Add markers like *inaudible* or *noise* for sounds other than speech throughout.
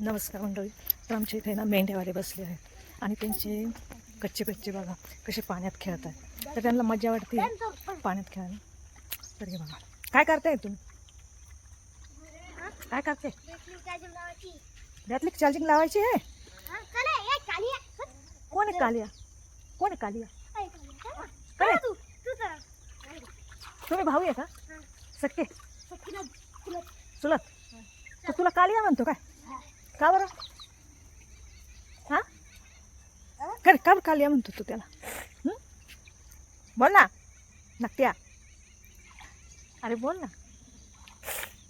नमस्कार मंडळी. तर आमच्या इथे ना मेंढ्यावाले बसले आहेत. आणि त्यांचे कच्चे कच्चे बघा कसे पाण्यात खेळत आहेत. तर त्यांना मजा वाटते. पाण्यात खेळायला. तर हे बघा. काय करताय तुम्ही? काय करते त्यातली चार्जिंग लावायची आहे? कोण आहे कालिया? कोण आहे कालिया? काय? तुम्ही भाऊ आहे का? सक्के चुलत तर तुला कालिया म्हणतो काय? का बरं? हा? खरे का बरं कालिया म्हणतो तू त्याला? बोल ना. नक्त्या अरे बोल ना.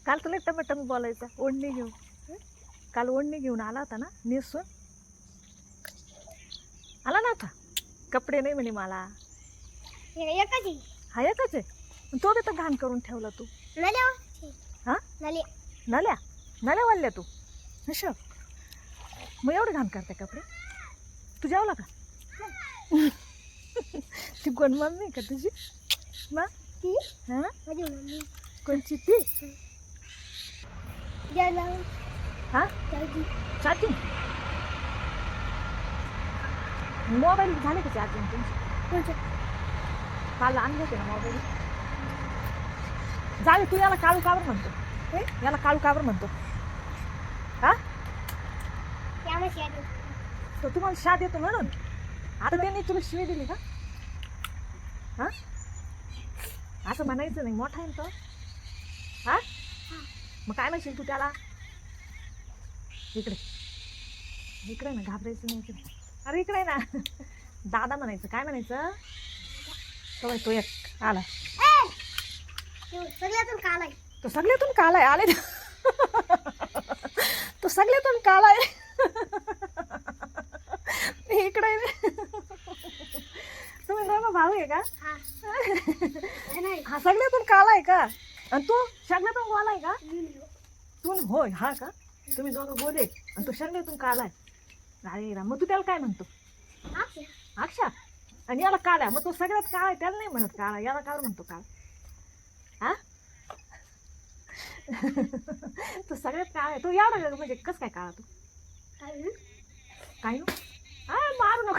काल तुला टमाटम बोलायचं. ओढणी घेऊन? काल ओढणी घेऊन आला होता ना नेसून? आला ना आता कपडे नाही म्हणे मला. हा एकच आहे. पण तो बी तर घाण करून ठेवला तू. हा? नल्या. नल्या? वाढल्या तू? अशा मग एवढं घाण करते कपडे तू जेवला का? ती कोण मम्मी का तुझी? मग हा? कोणची? ती? हा? चार्जिंग मोबाईल झाले का चार्जिंग तुमची काल आणले होते ना मोबाईल. झाले तू याला काळू काबर म्हणतो. हे? याला काळू काबर म्हणतो. हा? तर तुम्हाला शाद येतो म्हणून. आता त्यांनी तुला शिवी दिली का? हा? असं म्हणायचं नाही. मोठा आहे ना तो? हा? मग काय म्हणशील तू त्याला? इकडे. इकडे ना घाबरायचं नाही इकडे. अरे इकडे ना. दादा म्हणायचं. काय म्हणायचं? तो तो एक. आला. सगळ्यातून काल आहे. तो सगळ्यातून काला आहे. आले तो सगळ्यातून काला आहे. इकडे. तुम्ही दोघं भाऊ आहे का? हा. हा सगळ्यातून काला आहे का? आणि तू सगळ्यातून गोला आहे का. तू होय हा का? तुम्ही दोघं गोले आणि तू सगळ्यातून काला आहे. अरे राम मग तू त्याला काय म्हणतो. अक्षा आणि याला काळा मग तो सगळ्यात काळा आहे त्याला नाही म्हणत काळा. याला काळ म्हणतो काळ. हा? *laughs* तो सगळ्यात काळा आहे. तो एवढा म्हणजे कस काय काळा तू? काय हं? काय नु? मारू नको.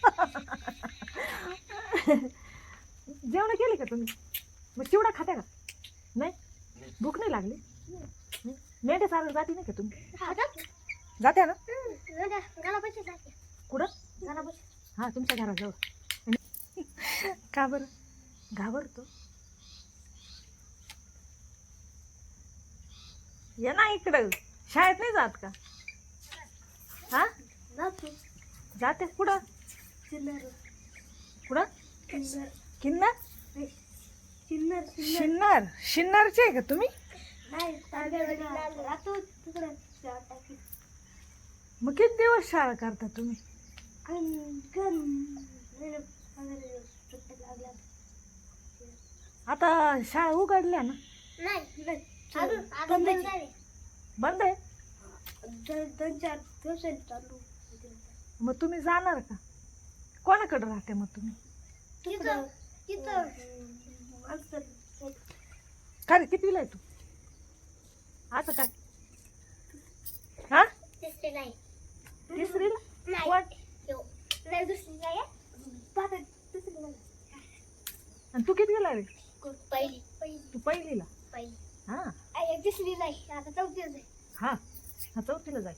*laughs* जेवण केली का तुम्ही? मग चिवडा खात्या का? नाही? भूक नाही लागली? मेंढ्या चालत जाते नाही का तुम्ही? हा? जात्या ना? जाते. कुठं. हा तुमच्या घराजवळ. *laughs* का बरं? घाबरतो. ये ना इकडं शाळेत नाही जात का हा जातो. जाते कुठं चिल्लर. कुठं. किन्नर चिल्लर. शिन्नर शिन्नरचे आहे का तुम्ही नाही, तांदळाला राहतो तिकडं. टाकी. मग किती दिवस शाळा करता तुम्ही. आता शाळा उघडल्या ना नाही, नाही. बंद आहे. बंद आहे. दोन चार दिवस चालू मग तुम्ही जाणार का? कोणाकडे राहते मग तुम्ही? तिथं तिथं माणसं का रे कितवीला आहे तू? असं काय? हा? तिसरी नाही. तिसरीला. आणि तू रे कोण? पहिली पहिली. तू पहिलीला? पहिली. आई, एक तिसरी नाही. आता चौथी आहे हा हा चौथीला जाय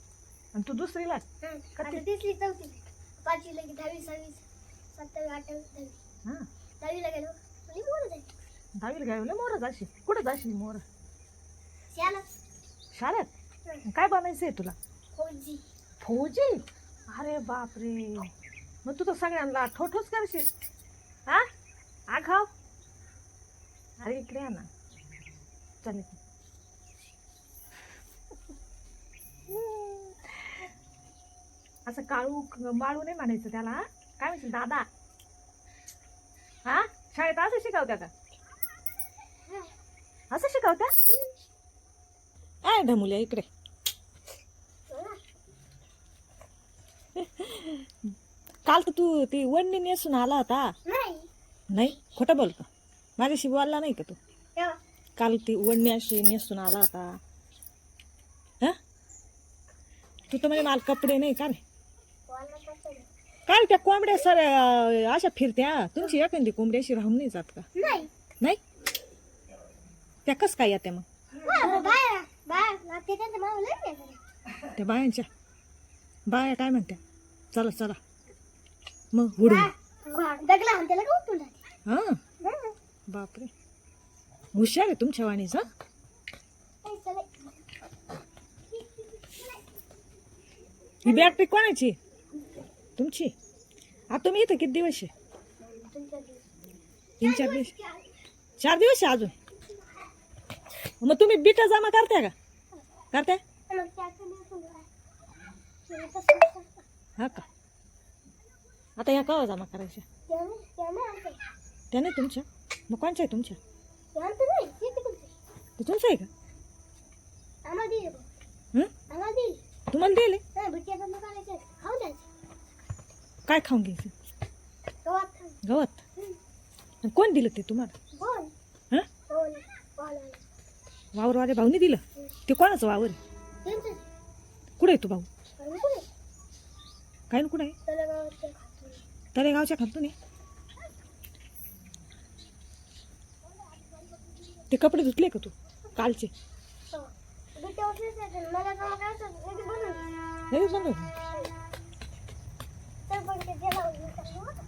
आणि तू दुसरीला? आहे. हं. का आता ते- तिसरी चौथी. पाचवी लगे दहावी सहावी सत्तावी अठ्ठावी दहावी हा. दहावीला गेलो. म्हणजे बोलत आहे दहावीला गायवले मोर जाशील. कुठं जाशील मोर? शाला शाळेत? काय बनायचं आहे तुला? फौजी. फौजी? अरे बापरे. मग तू तर सगळ्यांना ठोठोच करशील. हा? आघाव अरे इकडे या ना. चल इकडे. असं काळू बाळू नाही म्हणायचं त्याला. हा? काय म्हणशील दादा? हा? शाळेत असं शिकवत्या का? असं शिकवत्या? आहे ढमुल्या इकडे. काल तर तू ती वडणी नेसून आला होता. नाही. नाही? खोटं बोल का? माझ्याशी बोलला नाही का तू? काल ती वडणी अशी नेसून आला होता. हा? तू तर म्हणजे मला कपडे नाही का रे? वाला काय त्या कोंबड्या सर अशा फिरत्या. तुमची एखादी कोंबडी अशी राहून नाही जात का? नाही. नाही? त्या कस काय येत्या मग. त्या बायांच्या. बाया काय म्हणत्या? चला चला. मग जाते हां. बापरे. हुशार आहे तुमच्या वाणीच. हा. ही बॅटरी कोणाची? तुमची? आता तुम्ही इथं किती दिवस आहे. तीन चार दिवस. चार दिवस आहे अजून? मग तुम्ही बिटा जमा करताय का? करताय. हा का? आता ह्या कवा जमा करायच्या? त्या नाही तुमच्या? मग कोणच्या आहे तुमच्या? ते तुमचं आहे का? तुम्हाला दिले? काय खाऊन घ्यायचं. गवत. हं. कोण दिलं ते तुम्हाला? बोल. हां? बोल. बोल वावरवाले भाऊनी दिलं? ते कोणाचं वावर आहे? कुठे आहे तू भाऊ? काय ना कुठे आहे? त्याला गावाच्या खातो नाही ते कपडे धुतले का तू? कालचे. करायचं लगेच होते પણ કે જેલા ઉતરવું